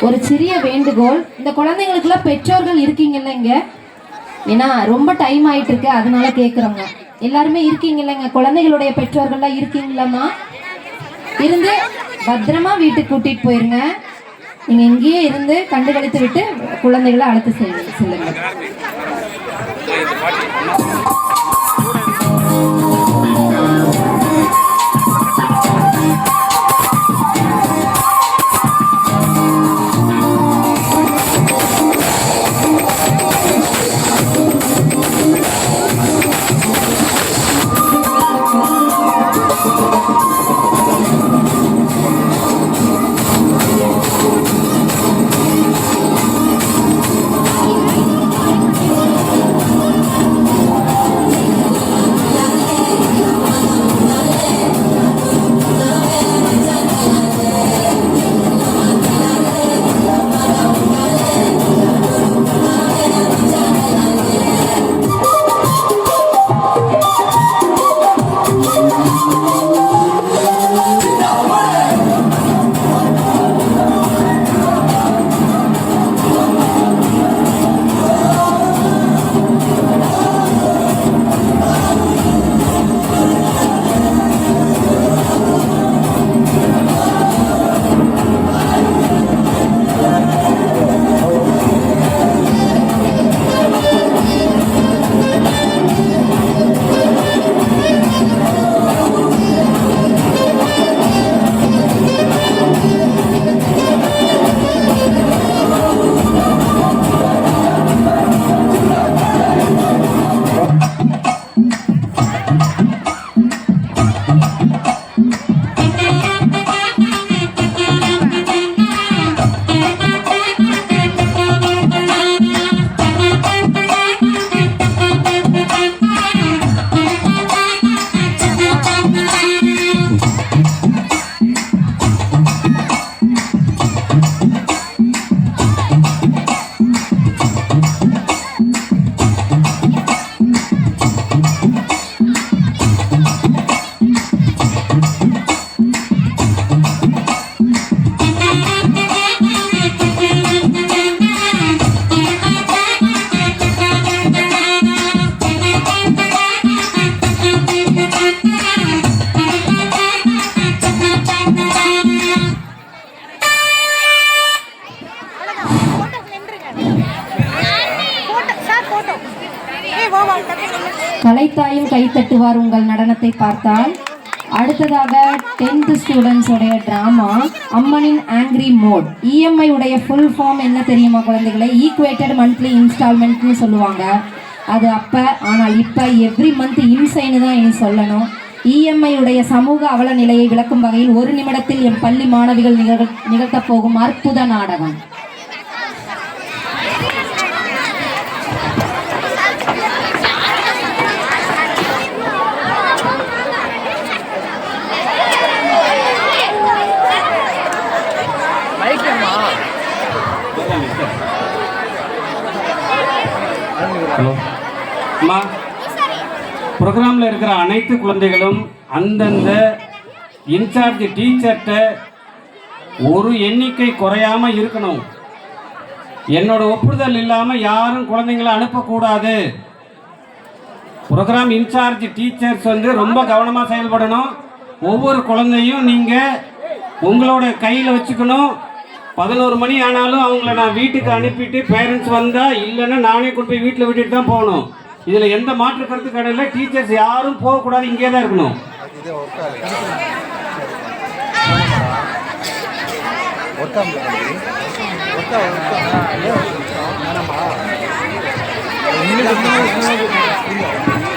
ஒரு சிறிய வேண்டுகோள். இந்த குழந்தைங்களுக்குலாம் பெற்றோர்கள் இருக்கீங்கல்ல இங்க? ஏன்னா ரொம்ப டைம் ஆயிட்டு இருக்கு அதனால கேக்குறோங்க. எல்லாருமே இருக்கீங்கல்ல குழந்தைகளுடைய பெற்றோர்கள்லாம் இருக்கீங்களாம்மா? இருந்து பத்திரமா வீட்டுக்கு கூட்டிட்டு போயிருங்க. நீங்க இங்கேயே இருந்து கண்டுகளித்து விட்டு குழந்தைகளை அழைத்து செல்லுங்க. கலைத்தாயும் கைத்தட்டுவார் உங்கள் நடனத்தை பார்த்தால். அடுத்ததாக டென்த் ஸ்டூடெண்ட்ஸ் உடைய அம்மனின் ஆங்கிரி மோட் இஎம்ஐ உடைய ஃபுல் ஃபார்ம் என்ன தெரியுமா குழந்தைகளை? ஈக்குவேட்டட் மந்த்லி இன்ஸ்டால்மெண்ட்னு சொல்லுவாங்க. அது அப்போ ஆனால் இப்போ எவ்ரி மந்த் இம்சைன்னு தான் இனி சொல்லணும். இஎம்ஐ உடைய சமூக அவல நிலையை விளக்கும் வகையில் ஒரு நிமிடத்தில் என் பள்ளி மாணவிகள் நிகழ் நிகழ்த்தப் போகும் அற்புத நாடகம். ஹலோ. அம்மா ப்ரோக்ராமில் இருக்கிற அனைத்து குழந்தைகளும் அந்தந்த இன்சார்ஜ் டீச்சர்கிட்ட ஒரு எண்ணிக்கை குறையாம இருக்கணும். என்னோட ஒப்புதல் இல்லாமல் யாரும் குழந்தைங்களை அனுப்பக்கூடாது. ப்ரோக்ராம் இன்சார்ஜ் டீச்சர்ஸ் வந்து ரொம்ப கவனமாக செயல்படணும். ஒவ்வொரு குழந்தையும் நீங்கள் உங்களோட கையில் வச்சுக்கணும். பதினோரு மணி ஆனாலும் அவங்கள நான் வீட்டுக்கு அனுப்பிட்டு பேரண்ட்ஸ் வந்தால் இல்லைன்னா நானே கொண்டு போய் வீட்டில் விட்டுட்டு தான் போகணும். இதில் எந்த மாற்று கருத்து கடையில் டீச்சர்ஸ் யாரும் போகக்கூடாது இங்கே தான் இருக்கணும். ஒர்க்